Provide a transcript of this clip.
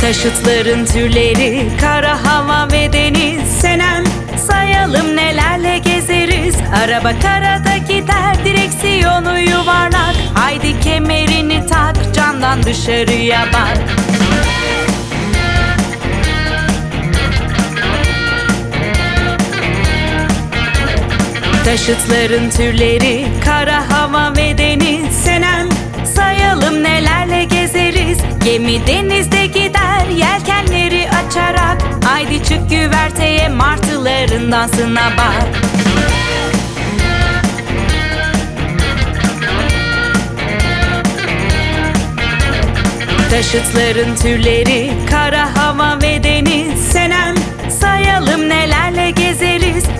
Taşıtların türleri kara hava ve deniz. Senem sayalım nelerle gezeriz. Araba karada gider direksiyonu yuvarlak. Haydi kemerini tak camdan dışarıya bak Taşıtların türleri kara hava ve deniz. Senem sayalım nelerle gezeriz. Gemi denizde gider yelkenleri açarak. Haydi çık güverteye martıların dansına bak. Taşıtların türleri kara